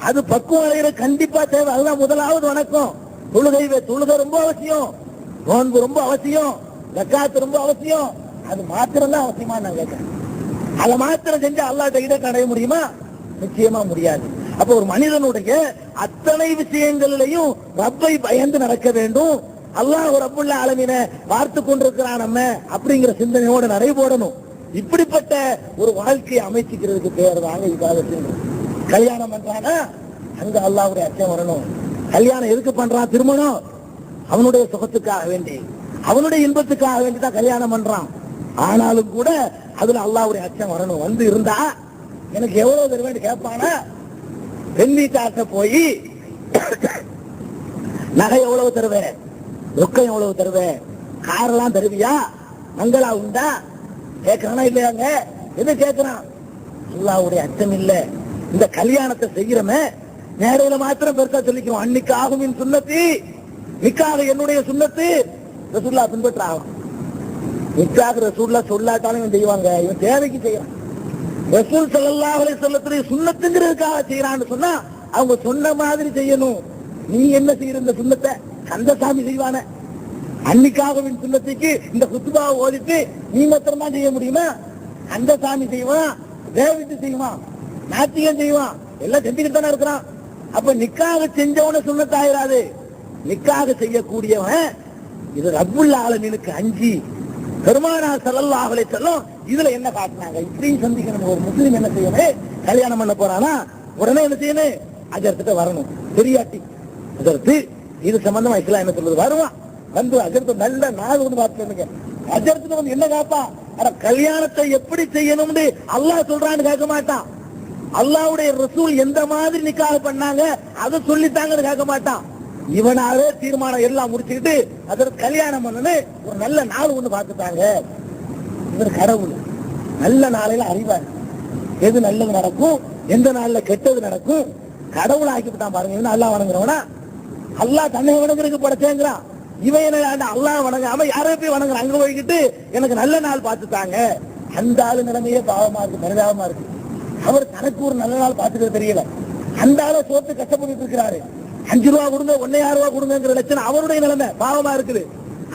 அது பக்குவம் அடைகிற கண்டிப்பா தேவை. அதுதான் முதலாவது வணக்கம். தொழுகை வே- தொழுகை ரொம்ப அவசியம். நோன்பு ரொம்ப அவசியம். ஜக்காத்து ரொம்ப அவசியம். அது மாத்திரம் தான் அவசியமா நான் கேட்கிறேன். அதை மாத்திரம் செஞ்சு அல்லாட்ட கிட்ட அடைய முடியுமா? நிச்சயமா முடியாது. அப்ப ஒரு மனிதனுடைய அத்தனை விஷயங்களிலையும் ரப்பை பயந்து நடக்க வேண்டும். அல்லாஹ் ரப்புல்ல அளவினை பார்த்து கொண்டிருக்கிறான் நம்ம அப்படிங்கிற சிந்தனையோட நடைபோடணும் இப்படிப்பட்ட ஒரு வாழ்க்கையை அமைச்சுக்கிறதுக்கு பேர் தாங்க இபாதத்து கல்யாணம் பண்றானா? அங்க அல்லாவுடைய அச்சம் வரணும். கல்யாணம் எதுக்கு பண்றான்? திருமணம். அவனுடைய சுகத்துக்காக வேண்டி. அவனுடைய இன்பத்துக்காக வேண்டி தான் கல்யாணம் பண்றான். ஆனாலும் கூட அதுல அல்லாவுடைய அச்சம் வரணும். வந்து இருந்தா எனக்கு எவ்வளவு தருவேன் கேட்பானா? பெண் வீட்டாட்ட போய் நகை எவ்வளவு தருவேன்? ரொக்கம் எவ்வளவு தருவேன்? காரெல்லாம் தருவியா? மங்களா உண்டா? கேட்கறானா இல்லையாங்க? எது கேட்கறான்? அல்லாவுடைய அச்சம் இல்லை. இந்த கல்யாணத்தை செய்யறமே நேரையில மாத்திரம் பெருசா சொல்லிக்கிறோம். அன்னைக்கு ஆகும் என் நிக்காக என்னுடைய சுண்ணத்து. ரசூல்லா பின்பற்றாகும் நிக்காக ரசூல்லா சொல்லாட்டாலும் இவன் செய்வாங்க. இவன் தேவைக்கு செய்யறான். ரசூல் ஸல்லல்லாஹு அலைஹி வஸல்லத்துடைய சுண்ணத்துங்கிறதுக்காக செய்யறான்னு சொன்னா அவங்க சொன்ன மாதிரி செய்யணும். நீ என்ன செய்யற இந்த சுண்ணத்தை? கந்தசாமி செய்வான. அன்னிக்காகவின் சுண்ணத்துக்கு இந்த குத்துபாவை ஓதிட்டு நீ மாத்திரமா செய்ய முடியுமா? அந்த சாமி செய்வான் தேவிட்டு செய்வான். நாத்திகம் செய்வான். எல்லாம் செஞ்சுக்கிட்டு தானே இருக்கிறான். அப்ப நிக்காக செஞ்சவன சுண்ணத்தாயிராது நிக்காக செய்யக்கூடியவன் இது ரப்புல் ஆலமீனுக்கு அஞ்சி. பெருமானா ஸல்லல்லாஹு செல்லும் இதுல என்ன காட்டினாங்க? இப்படியும் சந்திக்கணும் ஒரு முஸ்லீம் என்ன செய்யணும்? கல்யாணம் பண்ண போறானா? உடனே என்ன செய்யணும்? அஜர்த்திட்ட வரணும். பெரியாட்டி அஜர்த்து இது சம்பந்தமா இஸ்லாம் என்ன சொல்றது வருவான் வந்து அஜர்த்து நல்ல நாள் வந்து பார்த்துருங்க அஜர்த்து வந்து என்ன காப்பா? அட கல்யாணத்தை எப்படி செய்யணும்னு அல்லாஹ் சொல்றான்னு கேட்க மாட்டான். அல்லாவுடைய ரசூல் எந்த மாதிரி நிக்காக பண்ணாங்க அதை சொல்லித்தாங்க கேட்க மாட்டான். இவனாவே தீர்மானம் எல்லாம் முடிச்சுக்கிட்டு அதற்கு கல்யாணம் பண்ணனு ஒரு நல்ல நாள் ஒண்ணு பார்த்துட்டாங்க. இவர் கடவுள். நல்ல நாளையில அறிவார். எது நல்லது நடக்கும் எந்த நாள்ல கெட்டது நடக்கும் கடவுள் ஆக்கிவிட்டான் பாருங்க இவன் அல்லா வணங்குறவனா? அல்லாஹ் தன்னை வணங்குறதுக்கு படைச்சேங்கிறான். இவன் என்ன அல்லாஹ் வணங்காம யாரோ போய் வணங்குறான். அங்க போய்கிட்டு எனக்கு நல்ல நாள் பார்த்துட்டாங்க. அந்த ஆளு நிலைமையே பாவமா இருக்கு பரிதாபமா இருக்கு. அவர் தனக்கு ஒரு நல்ல நாள் பார்த்துக்க தெரியல. அந்த ஆளை சோத்து கஷ்டப்பட்டு இருக்கிறாரு. அஞ்சு ரூபா கொடுங்க ஒன்னே ஆறு ரூபா கொடுங்கிற லட்சணம் அவருடைய நிலைமை. பாவமா இருக்குது.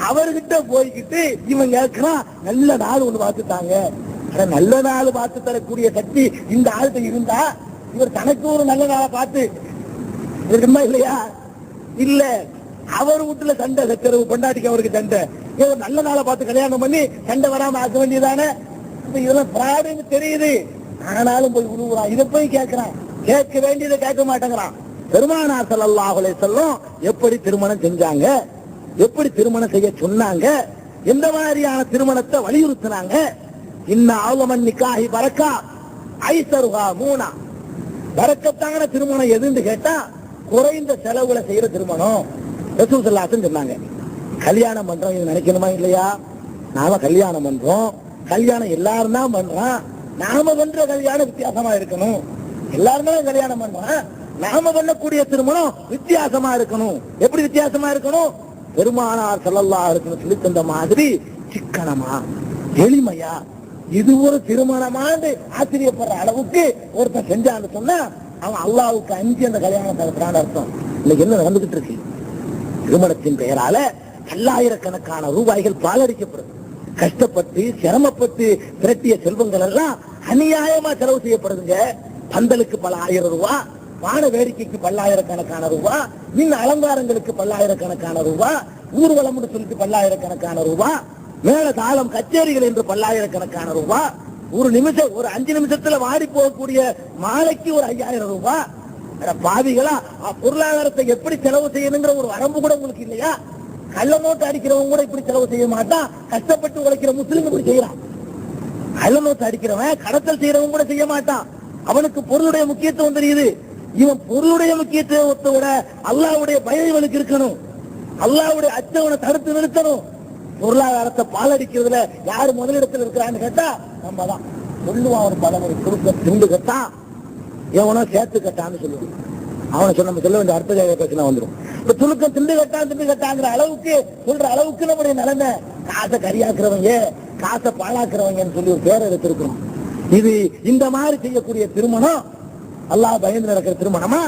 அவர்கிட்ட போய்கிட்டு இவன் கேட்கிறான் நல்ல நாள் ஒண்ணு பார்த்துட்டாங்க நல்ல நாள் பார்த்து தரக்கூடிய சக்தி இந்த ஆள்கிட்ட இருந்தா இவர் தனக்கு ஒரு நல்ல நாளை பார்த்து இருக்குமா இல்லையா? இல்ல. அவர் வீட்டுல சண்டை சச்சரவு பொண்டாட்டிக்கு அவருக்கு சண்டை. இவர் நல்ல நாளை பார்த்து கல்யாணம் பண்ணி சண்டை வராம ஆக்க வேண்டியதானே? இதெல்லாம் பிராடுன்னு தெரியுது. ஆனாலும் போய் உருவுறான் இதை போய் கேட்கிறான். கேட்க வேண்டியதை கேட்க மாட்டேங்கிறான். பெருமானார் ஸல்லல்லாஹு செல்லும் எப்படி திருமணம் செஞ்சாங்க? எப்படி திருமணம் செய்ய சொன்னாங்க? எந்த மாதிரியான திருமணத்தை வலியுறுத்தினாங்க? இன்ன ஆவலமன் நிக்காகி பறக்கா ஐசருகா மூணா பறக்கத்தான திருமணம் எதுன்னு கேட்டா குறைந்த செலவுல செய்யற திருமணம். ரசூசல்லாசன் சொன்னாங்க. கல்யாணம் பண்றோம் இது நினைக்கணுமா இல்லையா? நாம கல்யாணம் பண்றோம். கல்யாணம் எல்லாரும் தான் பண்றான் நாம பண்ற கல்யாணம் வித்தியாசமா இருக்கணும். எல்லாருமே கல்யாணம் பண்றோம் நாம பண்ணக்கூடிய திருமணம் வித்தியாசமா இருக்கணும். எப்படி வித்தியாசமா இருக்கணும்? பெருமானார் செல்லல்லா இருக்கணும் சொல்லி தந்த மாதிரி சிக்கனமா எளிமையா இது ஒரு திருமணமான்னு ஆச்சரியப்படுற அளவுக்கு ஒருத்தன் செஞ்சான்னு சொன்னா அவன் அல்லாவுக்கு அஞ்சு அந்த கல்யாணம் நடத்துறான்னு அர்த்தம். இன்னைக்கு என்ன நடந்துகிட்டு இருக்கு? திருமணத்தின் பெயரால பல்லாயிரக்கணக்கான ரூபாய்கள் பாலடிக்கப்படுது. கஷ்டப்பட்டு சிரமப்பட்டு திரட்டிய செல்வங்கள் எல்லாம் அநியாயமா செலவு செய்யப்படுதுங்க. பந்தலுக்கு பல ஆயிரம் ரூபாய் வான வேடிக்கைக்கு பல்லாயிரக்கணக்கான ரூபாய் மின் அலங்காரங்களுக்கு பல்லாயிரக்கணக்கான ரூபாய் ஊர்வலம்னு சொல்லிட்டு பல்லாயிரக்கணக்கான ரூபாய் மேல தாளம் கச்சேரிகள் என்று பல்லாயிரக்கணக்கான ரூபாய் ஒரு நிமிஷம் ஒரு அஞ்சு நிமிஷத்துல வாடி போகக்கூடிய மாலைக்கு ஒரு ஐயாயிரம் ரூபாய் அட பாவிகளா பொருளாதாரத்தை எப்படி செலவு செய்யணுங்கிற ஒரு வரம்பு கூட உங்களுக்கு இல்லையா? கள்ள நோட்டு அடிக்கிறவங்க கூட இப்படி செலவு செய்ய மாட்டான். கஷ்டப்பட்டு உழைக்கிற முஸ்லீம் இப்படி செய்யறான். கள்ள நோட்டு அடிக்கிறவன் கடத்தல் செய்யறவங்க கூட செய்ய மாட்டான். அவனுக்கு பொருளுடைய முக்கியத்துவம் தெரியுது. இவன் பொருளுடைய முக்கியத்துவத்தை விட அல்லாவுடைய பயம் இவனுக்கு இருக்கணும். அல்லாவுடைய அச்சவனை தடுத்து நிறுத்தணும். பொருளாதாரத்தை பாலடிக்கிறதுல யாரு முதலிடத்தில் இருக்கிறான்னு கேட்டா நம்ம தான் சொல்லுவான் ஒரு பழமொழி குறுக்க துண்டு கட்டான் எவனோ சேர்த்து கட்டான்னு சொல்லுவான். அவனை சொல்ல நம்ம சொல்ல வேண்டிய அர்த்த பிரச்சனை வந்துடும் இப்ப துணுக்கம் திண்டு கட்டான் திண்டு கட்டாங்கிற அளவுக்கு சொல்ற அளவுக்கு நம்முடைய நிலைமை. காசை கரியாக்குறவங்க காசை பாழாக்குறவங்கன்னு சொல்லி ஒரு பேரை எடுத்திருக்கிறோம். இது இந்த மாதிரி செய்யக்கூடிய திருமணம் அல்லாஹ் பயந்து நடக்கிற திருமணமா?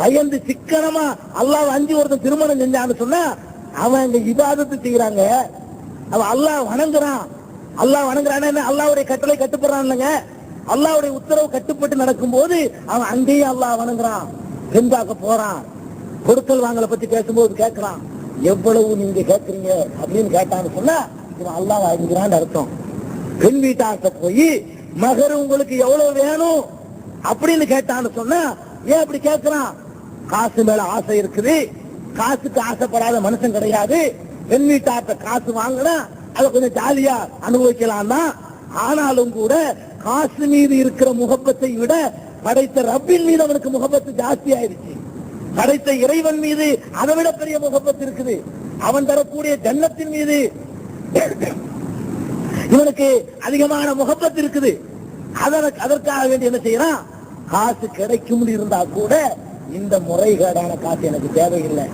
பயந்து சிக்கனமா அல்லாஹ் அஞ்சு ஒருத்தன் திருமணம் செஞ்சான்னு சொன்னா அவன் இங்க இபாதத்து செய்யறாங்க அவன் அல்லாஹ் வணங்குறான். அல்லாஹ் வணங்குறானே அல்லாவுடைய கட்டளை கட்டுப்படுறான் இல்லைங்க. உத்தரவு கட்டுப்பட்டு நடக்கும் போது அவன் அங்கேயும் அல்லாஹ் வணங்குறான். பெண் போறான். கொடுக்கல் வாங்கல பத்தி பேசும்போது கேட்கிறான். எவ்வளவு நீங்க கேட்கறீங்க? அப்படின்னு கேட்டான்னு சொன்னா இவன் அல்லாஹ் வாங்கிக்கிறான்னு அர்த்தம். பெண் வீட்டார்கிட்ட போய் மகர் உங்களுக்கு எவ்வளவு வேணும்? அப்படின்னு கேட்டான்னு சொன்னா ஏன் அப்படி கேட்கிறான்? காசு மேல ஆசை இருக்குது. காசுக்கு ஆசைப்படாத மனுஷன் கிடையாது. பெண் வீட்டார்ட்ட காசு வாங்கினா அதை கொஞ்சம் ஜாலியா அனுபவிக்கலாம் தான் ஆனாலும் கூட காசு மீது இருக்கிற முகப்பத்தை விட படைத்த ரப்பின் மீது அவனுக்கு முகப்பத்து ஜாஸ்தி ஆயிருச்சு படைத்த இறைவன் மீது அதை விட பெரிய முகப்பத்து இருக்குது. அவன் தரக்கூடிய ஜன்னத்தின் மீது இவனுக்கு அதிகமான முகப்பத்து இருக்குது. அதற்காக வேண்டி என்ன செய்யறான்? காசு கிடைக்கும் இருந்தா கூட இந்த முறைகேடான காசு எனக்கு தேவையில்லை.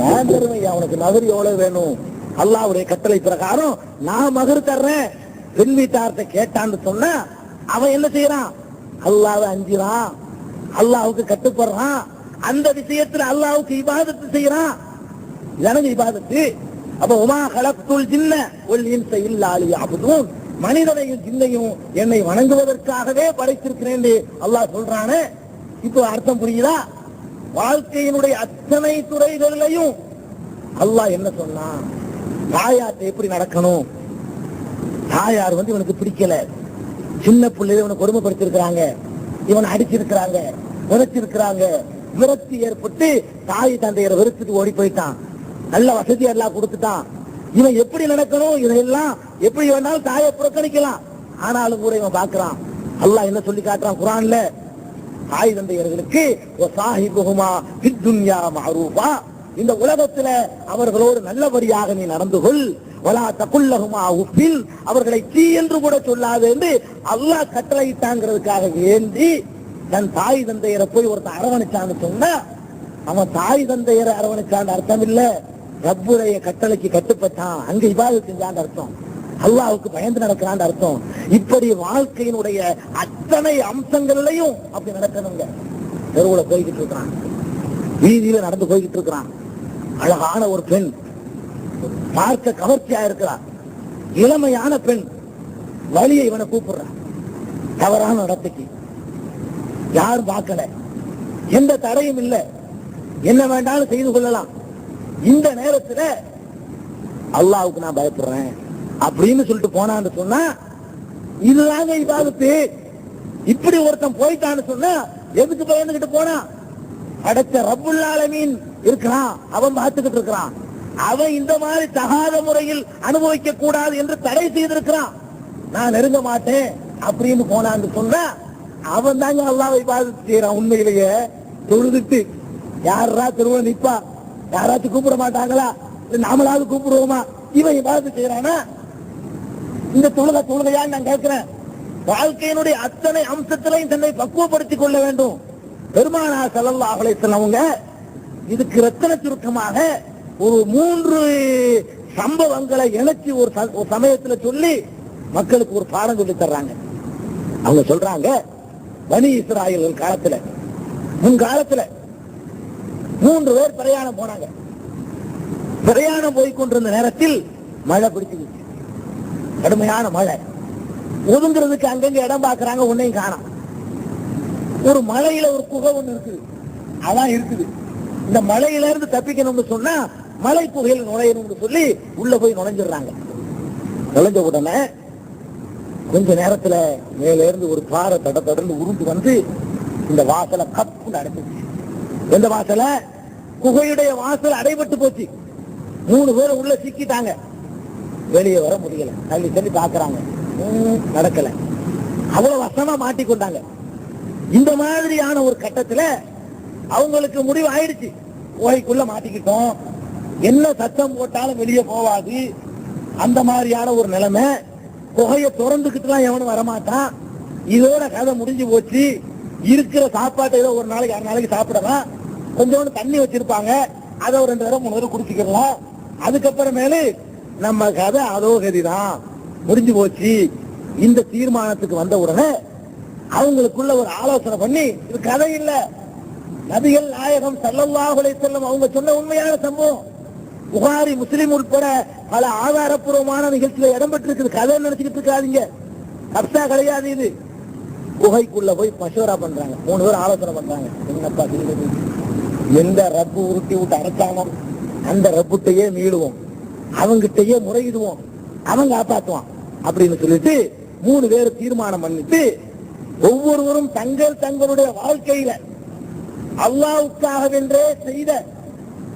நான் தருவேன் அவனுக்கு நகர் எவ்வளவு வேணும்? அல்லாவுடைய கட்டளை பிரகாரம் நான் மகர் தர்றேன். பெண் வீட்டார்த்த கேட்டான்னு சொன்னா அவன் என்ன செய்யறான்? அல்லாவை அஞ்சிறான். அல்லாவுக்கு கட்டுப்படுறான். அந்த விஷயத்துல அல்லாவுக்கு இபாதத்து செய்யறான். எனக்கு இபாதத்து? அப்ப உமா கலத்துள் ஜின்ன ஒல் இன்ச இல்லாலி அபுதும் மனிதனையும் ஜின்னையும் என்னை வணங்குவதற்காகவே படைத்திருக்கிறேன் என்று அல்லாஹ் சொல்றானே. இப்போ அர்த்தம் புரியுதா? வாழ்க்கையினுடைய அத்தனை துறைகளிலையும் அல்லாஹ் என்ன சொன்னான்? தாயார்கிட்ட எப்படி நடக்கணும்? தாயார் வந்து இவனுக்கு பிடிக்கல. சின்ன பிள்ளையில இவனை கொடுமைப்படுத்திருக்கிறாங்க இவனை அடிச்சிருக்கிறாங்க உரைச்சிருக்கிறாங்க விரக்தி ஏற்பட்டு தாய் தந்தையரை வெறுத்துட்டு ஓடி போயிட்டான் நல்ல வசதி எல்லாம் கொடுத்துட்டான். இவன் எப்படி நடக்கணும்? இதையெல்லாம் எப்படி வேணாலும் தாயை புறக்கணிக்கலாம். ஆனாலும் கூட இவன் பாக்குறான் அல்லாஹ் என்ன சொல்லி காட்டுறான் குரான்ல? தாய் தந்தையர்களுக்கு இந்த உலகத்துல அவர்களோடு நல்லபடியாக நீ நடந்து கொள். வலா தகுல்லகுமா உப்பில் அவர்களை தீ என்று கூட சொல்லாது என்று அல்லாஹ் கட்டளையிட்டாங்கிறதுக்காக வேண்டி தன் தாய் தந்தையரை போய் ஒருத்தன் அரவணைச்சான்னு சொன்னா அவன் தாய் தந்தையரை அரவணைச்சான்னு அர்த்தம் இல்ல ரப்புடைய கட்டளைக்கு கட்டுப்பட்டான். அங்க இவாது செஞ்சான்னு அர்த்தம். அல்லாவுக்கு பயந்து நடக்கிறான் அர்த்தம். இப்படி வாழ்க்கையினுடைய அத்தனை அம்சங்கள்லையும் அப்படி நடக்கணுங்க. தெருவுல போய்கிட்டு இருக்கிறான். வீதியில நடந்து போய்கிட்டு இருக்கிறான். அழகான ஒரு பெண். பார்க்க கவர்ச்சியா இருக்கிறார் இளமையான பெண் வழியை இவனை கூப்பிடுறான் தவறான நடத்தைக்கு. யாரும் பார்க்கல. எந்த தடையும் இல்ல. என்ன வேண்டாலும் செய்து கொள்ளலாம். இந்த நேரத்துல அல்லாவுக்கு நான் பயப்படுறேன் அப்படின்னு சொல்லிட்டு போனான்னு சொன்னா இதுதாங்க இபாதத்து. இப்படி ஒருத்தன் போயிட்டான்னு சொன்னா எதுக்கு பயந்துகிட்டு போனான் அடைச்ச ரப்புல் இருக்கிறான். அவன் பார்த்துக்கிட்டு இருக்கிறான். அவன் இந்த மாதிரி தகாத முறையில் அனுபவிக்க கூடாது என்று தடை செய்திருக்கிறான். நான் நெருங்க மாட்டேன் அப்படின்னு போனான்னு சொன்னா அவன் தாங்க அல்லாவை பாதித்து செய்யறான் உண்மையிலேயே. தொழுதுட்டு யாரா திருவிழா நிப்பா? யாராச்சும் கூப்பிட மாட்டாங்களா? நாமளாவது கூப்பிடுவோமா? இவன் இபாதத்து செய்யறானா? இந்த தொழுக தொழுகையா நான் கேட்கிறேன். வாழ்க்கையினுடைய அத்தனை அம்சத்திலையும் தன்னை பக்குவப்படுத்திக் கொள்ள வேண்டும். பெருமானா செல்லல்லா அவளை சொன்னவங்க இதுக்கு ரத்தன சுருக்கமாக ஒரு மூன்று சம்பவங்களை இணைச்சி ஒரு ச- ஒரு சமயத்துல சொல்லி மக்களுக்கு ஒரு பாடம் சொல்லி தர்றாங்க. அவங்க சொல்றாங்க பனி இஸ்ராயல்கள் காலத்துல முன் காலத்துல மூன்று பேர் பிரயாணம் போனாங்க. பிரயாணம் போய் கொண்டிருந்த நேரத்தில் மழை பிடிச்சிருச்சு கடுமையான மழை. ஒதுங்கிறதுக்கு அங்கங்க இடம் பாக்குறாங்க உன்னையும் காணோம் ஒரு மலையில ஒரு குகை ஒண்ணு இருக்குது. அதான் இருக்குது. இந்த மலையில இருந்து தப்பிக்கணும்னு சொன்னா மலை குகையில் நுழையணும்னு சொல்லி உள்ள போய் நுழைஞ்சிடுறாங்க. நுழைஞ்ச உடனே கொஞ்ச நேரத்துல மேல இருந்து ஒரு பாறை தட தொடர்ந்து உருண்டு வந்து இந்த வாசலை கப்புன்னு அடைச்சிச்சு எந்த வாசலை? குகையுடைய வாசல் அடைபட்டு போச்சு. மூணு பேரும் உள்ள சிக்கிட்டாங்க. வெளியே வர முடியல. தள்ளி தள்ளி பாக்குறாங்க நடக்கல. அவ்வளவு வசமா மாட்டிக்கொண்டாங்க இந்த மாதிரியான ஒரு கட்டத்துல அவங்களுக்கு முடிவு ஆயிடுச்சு. குகைக்குள்ள மாட்டிக்கிட்டோம். என்ன சத்தம் போட்டாலும் வெளியே போவாது. அந்த மாதிரியான ஒரு நிலைமை. புகையை திறந்துக்கிட்டுலாம் எவனும் வரமாட்டான். இதோட கதை முடிஞ்சு போச்சு. இருக்கிற சாப்பாட்டை ஏதோ ஒரு நாளைக்கு அரை நாளைக்கு சாப்பிடலாம். கொஞ்சோண்டு தண்ணி வச்சிருப்பாங்க. அதை ஒரு ரெண்டு தடவை மூணு தடவை குடிச்சுக்கலாம் அதுக்கப்புறமேலு நம்ம கதை அதோ கதிதான் முடிஞ்சு போச்சு. இந்த தீர்மானத்துக்கு வந்த உடனே அவங்களுக்குள்ள ஒரு ஆலோசனை பண்ணி இது கதை இல்லை. நபிகள் நாயகம் ஸல்லல்லாஹு செல்லும் அவங்க சொன்ன உண்மையான சம்பவம். புகாரி முஸ்லீம் உட்பட பல ஆதாரப்பூர்வமான நிகழ்ச்சியில இடம்பெற்றிருக்குது. கதை நினைச்சுக்கிட்டு இருக்காதீங்க. கப்சா கிடையாது இது. குகைக்குள்ள போய் மஷூரா பண்றாங்க. மூணு பேர் ஆலோசனை பண்றாங்க. என்னப்பா எந்த ரப்பு உருட்டி விட்டு அரைச்சானோ அந்த ரப்புட்டையே மீளுவோம். அவங்கிட்டயே முறையிடுவோம். அவன் காப்பாத்துவான். அப்படின்னு சொல்லிட்டு மூணு பேர் தீர்மானம் பண்ணிட்டு ஒவ்வொருவரும் தங்கள் தங்களுடைய வாழ்க்கையில அல்லாவுக்காகவென்றே செய்த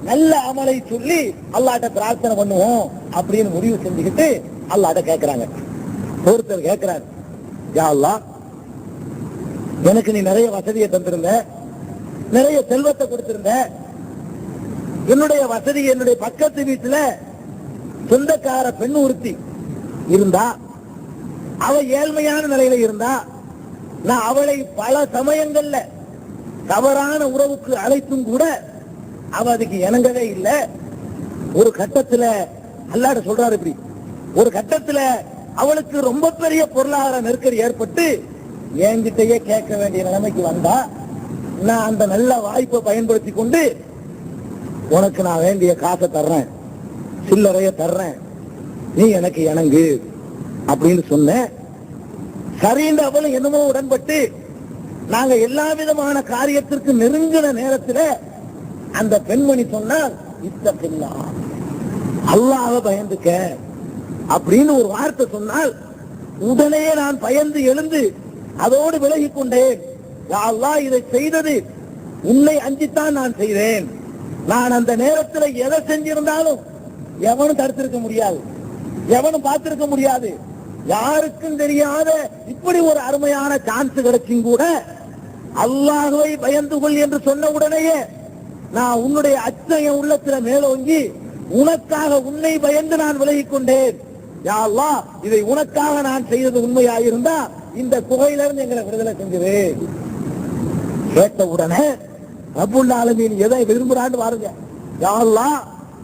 நல்ல அமலை சொல்லி அல்லாட்ட பிரார்த்தனை பண்ணுவோம் அப்படின்னு முடிவு செஞ்சுக்கிட்டு அல்லாட்ட கேட்கிறாங்க ஒருத்தர் கேட்கிறார் யா எனக்கு நீ நிறைய வசதியை தந்திருந்த நிறைய செல்வத்தை கொடுத்திருந்த. என்னுடைய வசதி என்னுடைய பக்கத்து வீட்டுல சொந்தக்கார பெண் ஒருத்தி இருந்தா அவ ஏழ்மையான நிலையில இருந்தா நான் அவளை பல சமயங்கள்ல தவறான உறவுக்கு அழைத்தும் கூட அவ அதுக்கு இணங்கவே இல்லை. ஒரு கட்டத்துல அல்லாட சொல்றாரு இப்படி. ஒரு கட்டத்துல அவளுக்கு ரொம்ப பெரிய பொருளாதார நெருக்கடி ஏற்பட்டு என்கிட்டயே கேட்க வேண்டிய நிலைமைக்கு வந்தா நான் அந்த நல்ல வாய்ப்பை பயன்படுத்தி கொண்டு உனக்கு நான் வேண்டிய காசை தர்றேன். சில்லறைய தர்றேன். நீ எனக்கு இணங்கு அப்படின்னு சொன்னேன். சரின்ற அவளும் என்னமோ உடன்பட்டு நாங்க எல்லா விதமான காரியத்திற்கு நெருங்கின நேரத்துல அந்த பெண்மணி சொன்னால் இத்தப்பில்லா அல்லாஹ பயந்துக்க. அப்படின்னு ஒரு வார்த்தை சொன்னால் உடனே நான் பயந்து எழுந்து அதோடு விலகிக் கொண்டேன் அல்லாஹ் இதை செய்தது உன்னை அஞ்சித்தான் நான் செய்தேன். நான் அந்த நேரத்தில் எதை செஞ்சிருந்தாலும் எவனும் தடுத்திருக்க முடியாது. எவனும் பார்த்திருக்க முடியாது. யாருக்கும் தெரியாத இப்படி ஒரு அருமையான சான்ஸ் கிடைச்சும் கூட அல்லாஹுவை பயந்து கொள் என்று சொன்ன உடனேயே நான் உன்னுடைய அச்சம் என் உள்ளத்துல மேலோங்கி உனக்காக உன்னை பயந்து நான் விலகிக் கொண்டேன் யாழ்லா இதை உனக்காக நான் செய்தது உண்மையாயிருந்தா இந்த குகையிலிருந்து எங்களை விடுதலை செஞ்சிரு கேட்ட உடனே ரப்புல் ஆலமீன் எதை விரும்புறான்னு பாருங்க. யா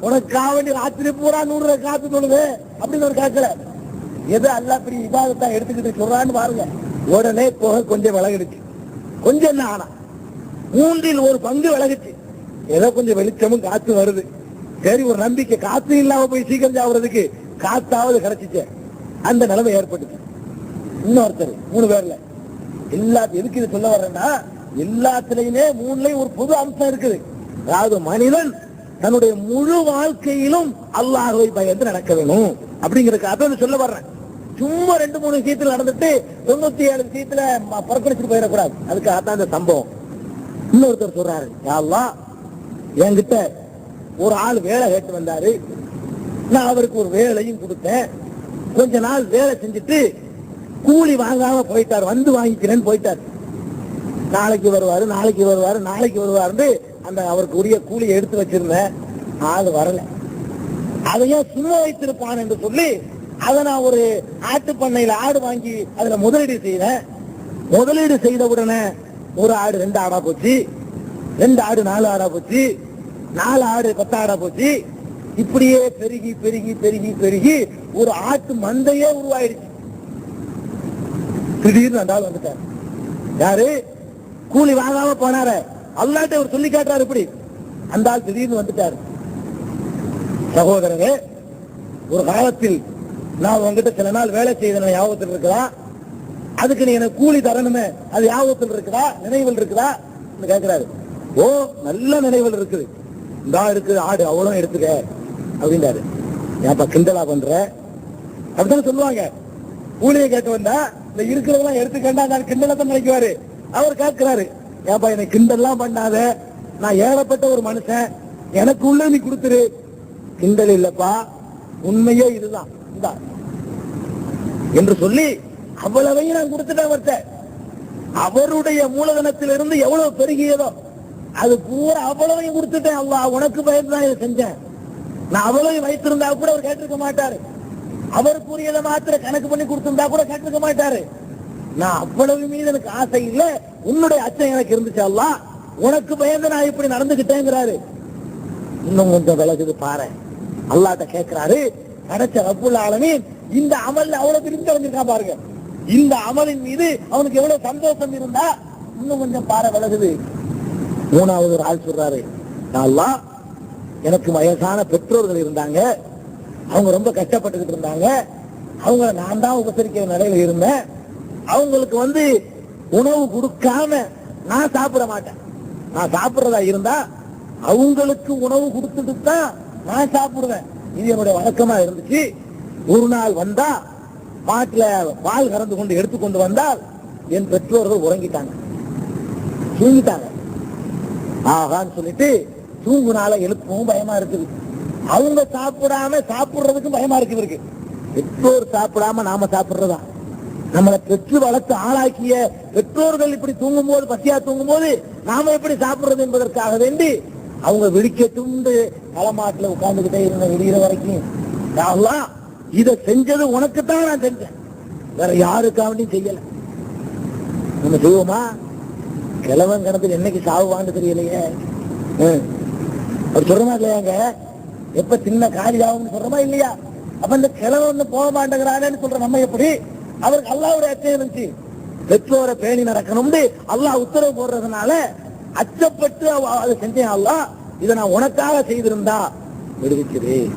உனக்காக வேண்டி ராத்திரி பூரா நூறு காத்து தொழுது அப்படின்னு ஒரு கேட்கல. எது அல்லா பெரிய இபாதத்தா எடுத்துக்கிட்டு சொல்றான்னு பாருங்க. உடனே புகை கொஞ்சம் விலகிடுச்சு. கொஞ்சம் என்ன ஆனா மூன்றில் ஒரு பங்கு விலகுச்சு ஏதோ கொஞ்சம் வெளிச்சமும் காத்து வருது. சரி ஒரு நம்பிக்கை. காத்து இல்லாம போய் சீக்கிரம் சாப்பிடுறதுக்கு காத்தாவது கிடைச்சிச்ச. அந்த நிலைமை ஏற்பட்டுச்சு. இன்னொருத்தர் மூணு பேர்ல. எல்லா எதுக்கு இது சொல்ல வர்றேன்னா எல்லாத்துலயுமே மூணுலயும் ஒரு பொது அம்சம் இருக்குது. அதாவது மனிதன் தன்னுடைய முழு வாழ்க்கையிலும் அல்லாஹை பயந்து நடக்க வேணும். அப்படிங்கறதுக்கு அதான் சொல்ல வர்றேன். சும்மா ரெண்டு மூணு விஷயத்துல நடந்துட்டு தொண்ணூத்தி ஏழு விஷயத்துல ம- புறக்கணிச்சுட்டு போயிடக்கூடாது. அதுக்காக தான் இந்த சம்பவம். இன்னொருத்தர் சொல்றாரு யா என்கிட்ட ஒரு ஆள் வேலை கேட்டு வந்தாரு. நான் அவருக்கு ஒரு வேலையும் கொடுத்தேன். கொஞ்ச நாள் வேலை செஞ்சுட்டு கூலி வாங்காம போயிட்டார். வந்து வாங்கிக்கிறேன்னு போயிட்டார். நாளைக்கு வருவாரு நாளைக்கு வருவாரு நாளைக்கு வருவாருன்னு அந்த அவருக்கு உரிய கூலியை எடுத்து வச்சிருந்தேன் ஆள் வரல. அதையும் சும்மா வைத்திருப்பான் என்று சொல்லி அதை நான் ஒரு ஆட்டு பண்ணையில ஆடு வாங்கி அதுல முதலீடு செய்தேன். முதலீடு செய்த உடனே ஒரு ஆடு ரெண்டு ஆடா போச்சு. ரெண்டு ஆடு நாலு ஆடா போச்சு. நாலு ஆடு பத்து ஆடா போச்சு. இப்படியே பெருகி பெருகி பெருகி பெருகி ஒரு ஆட்டு மந்தையே உருவாயிடுச்சு. திடீர்னு அந்த ஆள் வந்துட்டார். யாரு? கூலி வாங்காம போனாரு. அல்லாட்ட அவர் சொல்லி கேட்டார் இப்படி. அந்த ஆள் திடீர்னு வந்துட்டாரு. சகோதரரே ஒரு காலத்தில் நான் உங்ககிட்ட சில நாள் வேலை செய்த ஞாபகத்தில் இருக்கிறா அதுக்கு நீ எனக்கு கூலி தரணுமே. அது ஞாபகத்தில் இருக்குதா? நினைவில் இருக்குதா? கேட்கிறாரு. ஓ நல்ல நினைவில் இருக்குது. இந்தா இருக்குது ஆடு அவ்வளோ எடுத்துக்க அப்படின்றாரு. ஏன்ப்பா கிண்டலா பண்ற? அப்படித்தானே சொல்லுவாங்க. கூலியை கேட்டு வந்தா இந்த இருக்கிறதெல்லாம் எடுத்துக்கண்டா நான் கிண்டலை தான் நினைக்குவாரு. அவர் கேட்கிறாரு ஏப்பா என்னை கிண்டல்லாம் பண்ணாத. நான் ஏழப்பட்ட ஒரு மனுஷன். எனக்கு உள்ள நீ கொடுத்துரு. கிண்டல் இல்லப்பா. உண்மையே இதுதான். இந்தா. என்று சொல்லி அவ்வளவையும் நான் கொடுத்துட்டேன் அவர்கிட்ட. அவருடைய மூலதனத்திலிருந்து எவ்வளவு பெருகியதோ அது பூரா அவ்வளவையும் கொடுத்துட்டேன். அல்லாஹ் உனக்கு பயந்து தான் இதை செஞ்சேன். நான் அவ்வளவையும் வைத்திருந்தா கூட அவர் கேட்டிருக்க மாட்டாரு. அவர் கூறியதை மாத்திர கணக்கு பண்ணி கொடுத்திருந்தா கூட கேட்டிருக்க மாட்டாரு. நான் அவ்வளவு மீது எனக்கு ஆசை இல்ல. உன்னுடைய அச்சம் எனக்கு இருந்துச்சு அல்லா. உனக்கு பயந்து நான் இப்படி நடந்துகிட்டேங்கிறாரு. இன்னும் கொஞ்சம் விளக்குது பாரு. அல்லாட்ட கேட்கிறாரு கிடைச்ச ரப்புல் ஆளுமே இந்த அமல்ல அவ்வளவு திரும்பி அடைஞ்சிருக்கான் பாருங்க. இந்த அமலின் மீது அவனுக்கு எவ்வளவு சந்தோஷம் இருந்தா இன்னும் கொஞ்சம் பாறை விலகுது. மூணாவது ஒரு ஆள் சொல்றாரு. "யா எனக்கு வயசான பெற்றோர்கள் இருந்தாங்க. அவங்க ரொம்ப கஷ்டப்பட்டுக்கிட்டு இருந்தாங்க. அவங்கள நான் தான் உபசரிக்கிற நிலையில இருந்தேன். அவங்களுக்கு வந்து உணவு கொடுக்காம நான் சாப்பிட மாட்டேன். நான் சாப்பிடுறதா இருந்தா அவங்களுக்கு உணவு கொடுத்துட்டு தான் நான் சாப்பிடுவேன். இது என்னுடைய வழக்கமா இருந்துச்சு. ஒரு நாள் வந்தா மாட்டுல பால் கறந்து கொண்டு எடுத்துக்கொண்டு வந்தால் என் பெற்றோர்கள் உறங்கிட்டாங்க. தூங்கிட்டாங்க. ஆகான்னு சொல்லிட்டு தூங்குனால எழுப்பவும் பயமா இருக்குது. அவங்க சாப்பிடாம சாப்பிடுறதுக்கும் பயமா இருக்கு இவருக்கு. பெற்றோர் சாப்பிடாம நாம சாப்பிடுறதா? நம்மளை பெற்று வளர்த்து ஆளாக்கிய பெற்றோர்கள் இப்படி தூங்கும் போது பசியா தூங்கும் போது நாம எப்படி சாப்பிடுறது என்பதற்காக வேண்டி அவங்க விழிக்க துண்டு களமாட்டுல உட்கார்ந்துகிட்டே இருந்த விடிகிற வரைக்கும் யா இதை செஞ்சது உனக்கு தான் நான் செஞ்சேன். வேற யாருக்காவண்டியும் செய்யல. நம்ம செய்வோமா? கிழவன் கணத்தில் என்னைக்கு சாவுவான்னு தெரியலையே? அவர் சொல்றமா இல்லையாங்க? எப்ப சின்ன காலி ஆகும்னு சொல்றமா இல்லையா? அப்ப இந்த கிழவன் போக மாட்டேங்கிறானேன்னு சொல்ற நம்ம எப்படி? அவருக்கு அல்லாவுடைய அச்சம் இருந்துச்சு. பெற்றோரை பேணி நடக்கணும்னு அல்லாஹ் உத்தரவு போடுறதுனால அச்சப்பட்டு அவ- அதை செஞ்சேன் அல்லா இதை நான் உனக்காக செய்திருந்தா. விடுவிக்குது.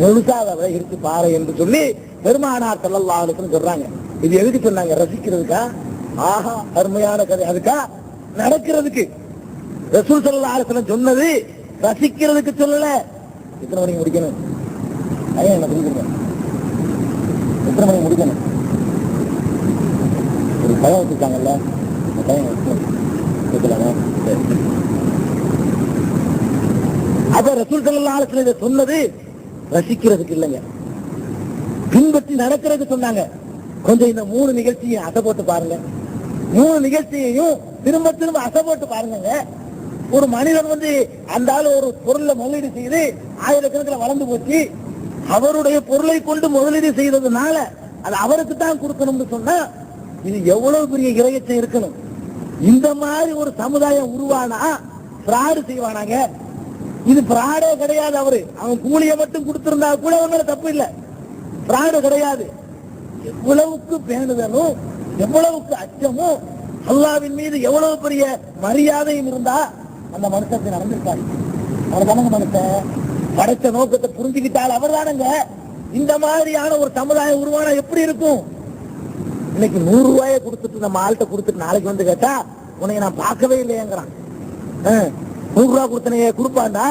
முழுசா அதை இருக்கு பாரு என்று சொல்லி பெருமானார் செல்லல்லா சொல்றாங்க. இது எதுக்கு சொன்னாங்க? ரசிக்கிறதுக்கா? ஆஹா அருமையான கதை. அதுக்கா? நடக்கிறதுக்கு. ரசூல் ஸல்லல்லாஹு அலைஹி சொன்னது ரசிக்கிறதுக்கு சொல்லல. எத்தனை மணிக்கு முடிக்கணும்? ஐயா என்ன முடிக்கணும் எத்தனை மணிக்கு முடிக்கணும்? ஒரு பயம் வச்சிருக்காங்கல்ல அந்த பயம் கேட்கலாமா? சரி. அப்ப ரசூல் ஸல்லல்லாஹு ஆலோசனை இதை சொன்னது ரசிக்கிறதுக்கு இல்லைங்க. பின்பற்றி நடக்கிறதுக்கு சொன்னாங்க. கொஞ்சம் இந்த மூணு நிகழ்ச்சியை அசை போட்டு பாருங்க. மூணு நிகழ்ச்சியையும் திரும்ப திரும்ப அசப்பட்டு பாருங்க ஒரு மனிதன் வந்து அந்த ஆளு ஒரு பொருளை முதலீடு செய்து ஆயிரக்கணக்கில் வளர்ந்து போச்சு. அவருடைய பொருளை கொண்டு முதலீடு செய்ததுனால அது அவருக்கு தான் கொடுக்கணும்னு சொன்னா இது எவ்வளவு பெரிய இரையச்சம் இருக்கணும். இந்த மாதிரி ஒரு சமுதாயம் உருவானா? பிராடு செய்வானாங்க. இது பிராடே கிடையாது அவரு. அவன் கூலியை மட்டும் கொடுத்திருந்தா கூட அவன் தப்பு இல்லை. பிராடு கிடையாது. எவ்வளவுக்கு பேணுதலும் எவ்வளவுக்கு அச்சமும் அல்லாவின் மீது எவ்வளவு பெரிய மரியாதையும் இருந்தா அந்த மனுஷத்தை நடந்திருக்காரு. அவர் தானங்க மனுஷன்? படைத்த நோக்கத்தை புரிஞ்சுக்கிட்டால் அவர் தானங்க இந்த மாதிரியான ஒரு சமுதாயம் உருவானா எப்படி இருக்கும்? இன்னைக்கு நூறு ரூபாயை கொடுத்துட்டு நம்ம ஆள்கிட்ட கொடுத்துட்டு நாளைக்கு வந்து கேட்டா உனைய நான் பார்க்கவே இல்லையேங்கிறான். நூறு ரூபா கொடுத்தனையே கொடுப்பாண்டா?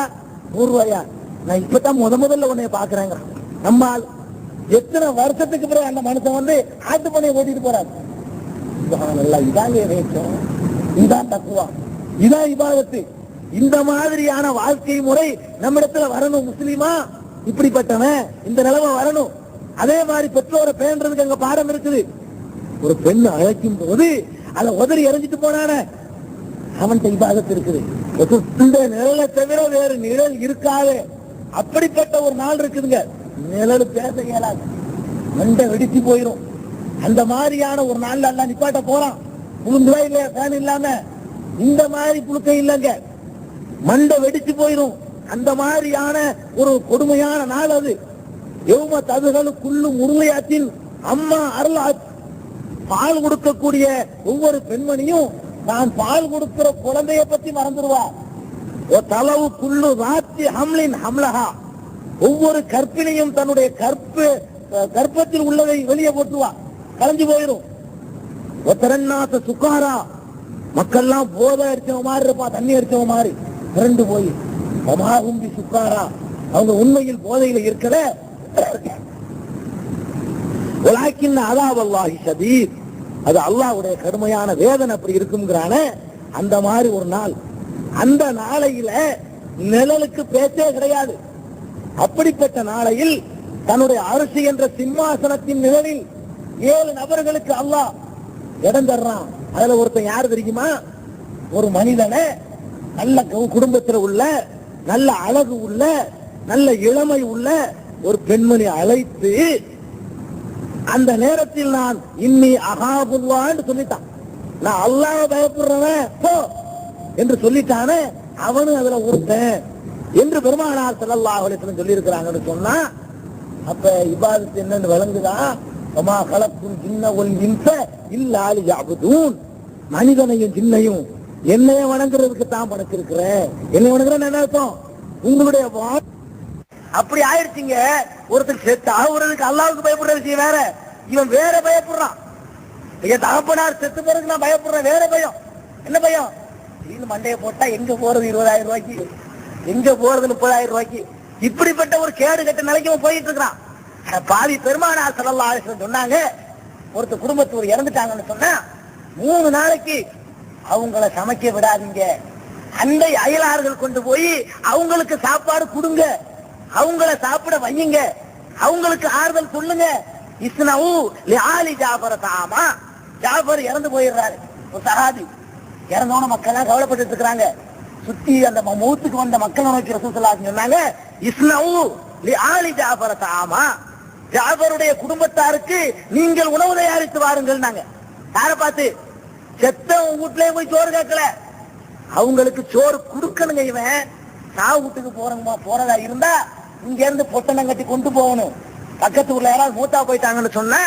நூறு ரூபாயா? நான் இப்பதான் முத முதல்ல உன்னைய பாக்குறேங்கிறான் நம்ம ஆள் எத்தனை வருஷத்துக்கு பிறகு அந்த மனுஷன் வந்து ஆட்டு பணியை ஓட்டிட்டு போறாரு? இதாங்க இறைச்சம் இதான் தக்குவா இதான் இபாதத்து. இந்த மாதிரியான வாழ்க்கை முறை நம்மிடத்துல வரணும் முஸ்லீமா? இப்படிப்பட்டவன் இந்த நிலைமை வரணும். அதே மாதிரி பெற்றோரை பேன்றதுக்கு அங்க பாடம் இருக்குது. ஒரு பெண் அழைக்கும் போது அதை உதறி எறிஞ்சிட்டு போனானே. அவன்கிட்ட இபாதத்து இருக்குது. இந்த நிழலை தவிர வேறு நிழல் இருக்காது. அப்படிப்பட்ட ஒரு நாள் இருக்குதுங்க. நிழல் பேச இயலாது. மண்டை வெடிச்சு போயிடும் அந்த மாதிரியான ஒரு நாள்ல எல்லாம் நிப்பாட்ட போறான். புழுந்துவா இல்லையா ஃபேன் இல்லாம இந்த மாதிரி புழுக்க இல்லைங்க. மண்டை வெடிச்சு போயிடும் அந்த மாதிரியான ஒரு கொடுமையான நாள் அது. எவ்வளவு ததுகள் குள்ளு அம்மா அருளாத் பால் கொடுக்கக்கூடிய ஒவ்வொரு பெண்மணியும் நான் பால் கொடுக்கிற குழந்தைய பத்தி மறந்துடுவா. ஒரு தளவு குள்ளு ராத்தி ஹம்லின் ஹம்லஹா. ஒவ்வொரு கற்பினையும் தன்னுடைய கற்பு கற்பத்தில் உள்ளதை வெளியே போட்டுவா கலைஞ்சு போயிடும் ஒத்தரநாச சுக்காரா? மக்கள்லாம் போதை அடிச்சவ மாதிரி இருப்பா தண்ணி அடிச்சவ மாதிரி. திரண்டு போய் பமாகும்பி சுக்காரா? அவங்க உண்மையில் போதையில இருக்கல. உலாக்கின் அதாவல்லாஹி ஷதீத் அது அல்லாஹ்வுடைய கடுமையான வேதனை அப்படி இருக்குங்கிறான அந்த மாதிரி ஒரு நாள். அந்த நாளையில நிழலுக்கு பேச்சே கிடையாது. அப்படிப்பட்ட நாளையில் தன்னுடைய அரசு என்ற சிம்மாசனத்தின் நிழலில் ஏழு நபர்களுக்கு அல்லாஹ் இடம் தர்றான். அதுல ஒருத்தன் யாரு தெரியுமா? ஒரு மனிதனை நல்ல குடும்பத்துல உள்ள நல்ல அழகு உள்ள நல்ல இளமை உள்ள ஒரு பெண்மணி அழைத்து அந்த நேரத்தில் நான் இன்னி அகாபுல்லான்னு சொல்லிட்டான். நான் அல்லாஹ் பயப்படுறவன் போ என்று சொல்லிட்டானே அவனும் அதுல ஒருத்தன் என்று பெருமானார் செல்லல்லா அலைஹி சொல்லி இருக்கிறாங்கன்னு சொன்னா அப்ப இபாதத்து என்னன்னு விளங்குதான் ஒமா கலக்கும் ஜின்ன ஒல் இன்ச இல்லாலி யாபுதூன் மனிதனையும் ஜின்னையும் என்னைய வணங்குறதுக்கு தான் படைச்சிருக்கிற. என்னை வணங்குறேன்னு என்ன அர்த்தம்? உங்களுடைய அப்படி ஆயிடுச்சுங்க. ஒருத்தர் செத்து ஆகுறதுக்கு அல்லாவுக்கு பயப்படுற விஷயம் வேற. இவன் வேற பயப்படுறான். என் தகப்பனார் செத்து போறதுக்கு நான் பயப்படுறேன். வேற பயம். என்ன பயம்? திடீர்னு மண்டையை போட்டா எங்க போறது இருபதாயிரம் ரூபாய்க்கு? எங்க போறது முப்பதாயிரம் ரூபாய்க்கு? இப்படிப்பட்ட ஒரு கேடு கட்ட நிலைக்கு அவன் போயிட்டு இருக்கிறான். பாதி பெருமானார் சல்லா ஆலோசனை சொன்னாங்க ஒருத்தர் குடும்பத்தூர் இறந்துட்டாங்கன்னு சொன்னா மூணு நாளைக்கு அவங்கள சமைக்க விடாதீங்க. அண்டை அயலார்கள் கொண்டு போய் அவங்களுக்கு சாப்பாடு கொடுங்க. அவங்கள சாப்பிட வையுங்க. அவங்களுக்கு ஆறுதல் சொல்லுங்க. இஸ்னவு லிஆலி ஜாபர தாமா. ஜாபர் இறந்து போயிடுறாரு. ஒரு சகாதி இறந்தோன மக்கள் எல்லாம் கவலைப்பட்டு இருக்கிறாங்க. சுத்தி அந்த ம- வந்த மக்களை நோக்கி ரசூலுல்லாஹ் சொன்னாங்க இஸ்னவு லிஆலி ஜாபர தாமா. ஜாபருடைய குடும்பத்தாருக்கு நீங்கள் உணவு தயாரித்து வாருங்கள் நாங்க. யார பார்த்து? செத்த வீட்லயே போய் சோறு கேட்கல. அவங்களுக்கு சோறு கொடுக்கணுங்க இவன். சாவு வீட்டுக்கு போறோமா போறதா இருந்தா இங்க இருந்து பொட்டணம் கட்டி கொண்டு போகணும். பக்கத்து ஊர்ல யாராவது மூத்தா போயிட்டாங்கன்னு சொன்னா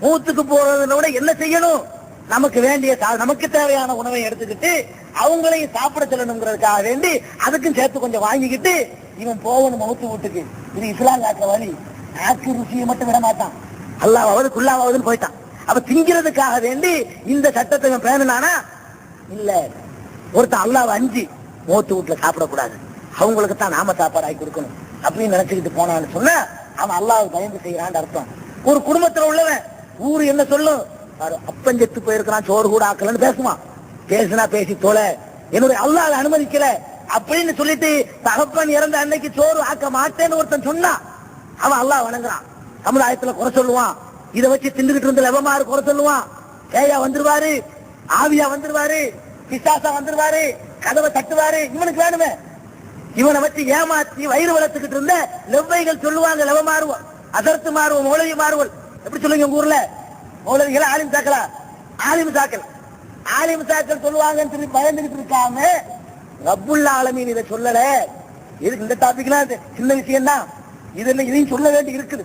மூத்துக்கு போறதை விட என்ன செய்யணும்? நமக்கு வேண்டிய சா- நமக்கு தேவையான உணவை எடுத்துக்கிட்டு அவங்களையும் சாப்பிட சொல்லணுங்கிறதுக்காக வேண்டி அதுக்கும் சேர்த்து கொஞ்சம் வாங்கிக்கிட்டு இவன் போகணும் மௌத்து வீட்டுக்கு. இது இஸ்லாம் காட்டுற வழி. நாக்கு ருசியை மட்டும் விட மாட்டான் அல்லாவது குல்லாவாவதுன்னு போயிட்டான். அப்ப திங்கிறதுக்காக வேண்டி இந்த சட்டத்தை இவன் பேணுனானா இல்ல. ஒருத்தன் அல்லாஹ் அஞ்சு மூத்து வீட்டுல சாப்பிடக்கூடாது. அவங்களுக்கு தான் நாம சாப்பாடு ஆகி கொடுக்கணும். அப்படின்னு நினைச்சுக்கிட்டு போனான்னு சொன்னா அவன் அல்லாஹ் பயந்து செய்யறான்னு அர்த்தம். ஒரு குடும்பத்துல உள்ளவன் ஊரு என்ன சொல்லும்? பாரு, அப்பன் செத்து போயிருக்கிறான் சோறு கூட ஆக்கலன்னு பேசுவான் பேசுனா பேசி தோல. என்னுடைய அல்லாஹ் அனுமதிக்கல அப்படின்னு சொல்லிட்டு தகப்பன் இறந்த அன்னைக்கு சோறு ஆக்க மாட்டேன்னு ஒருத்தன் சொன்னான். அவன் அல்லாஹ் வணங்குறான். சமுதாயத்துல குறை சொல்லுவான். இதை வச்சு திண்டுகிட்டு இருந்த லெவமாறு குறை சொல்லுவான். ஏயா வந்துருவாரு? ஆவியா வந்துருவாரு? பிசாசா வந்துருவாரு? கதவை தட்டுவாரு? இவனுக்கு வேணுமே. இவனை வச்சு ஏமாத்தி வயிறு வளர்த்துக்கிட்டு இருந்த லெவ்வைகள் சொல்லுவாங்க லெவ மாறுவோம் அதர்த்து மாறுவோம் மௌலவி மாறுவோம் எப்படி சொல்லுங்க உங்க ஊர்ல? மௌலவிகளை ஆலிம் சாக்கலா? ஆலிம் சாக்கல். ஆலிம் சாக்கல் சொல்லுவாங்கன்னு சொல்லி பயந்துகிட்டு இருக்காம ரப்புல்லா ஆலமீன் இதை சொல்லல. எதுக்கு இந்த டாபிக்லாம் இது சின்ன விஷயம் தான் இது இல்லை இதையும் சொல்ல வேண்டி இருக்குது.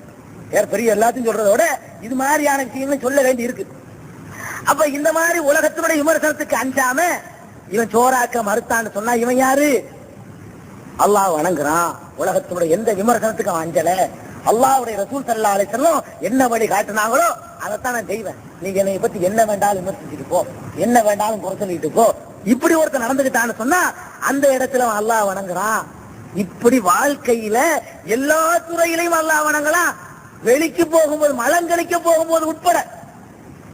வேற பெரிய எல்லாத்தையும் சொல்றத விட இது மாதிரியான விஷயங்களும் சொல்ல வேண்டி இருக்கு. அப்ப இந்த மாதிரி உலகத்தினுடைய விமர்சனத்துக்கு அஞ்சாம இவன் சோறாக்க மறுத்தான்னு சொன்னா இவன் யாரு? அல்லாஹ் வணங்குறான். உலகத்தினுடைய எந்த விமர்சனத்துக்கு அவன் அஞ்சல. அல்லாவுடைய ரசூல் சல்லா அலைச்சலும் என்ன வழி காட்டுனாங்களோ அதைத்தான் நான் செய்வேன். நீங்க என்னை பத்தி என்ன வேண்டாலும் விமர்சிச்சுட்டு போ. என்ன வேண்டாலும் குறை சொல்லிட்டு போ. இப்படி ஒருத்தன் நடந்துகிட்டான்னு சொன்னா அந்த இடத்துல அவன் அல்லாஹ் வணங்குறான். இப்படி வாழ்க்கையில எல்லா துறையிலையும் அல்லாஹ் வணங்கலாம் வெளிக்கு போகும்போது மலங்கழிக்க போகும்போது உட்பட.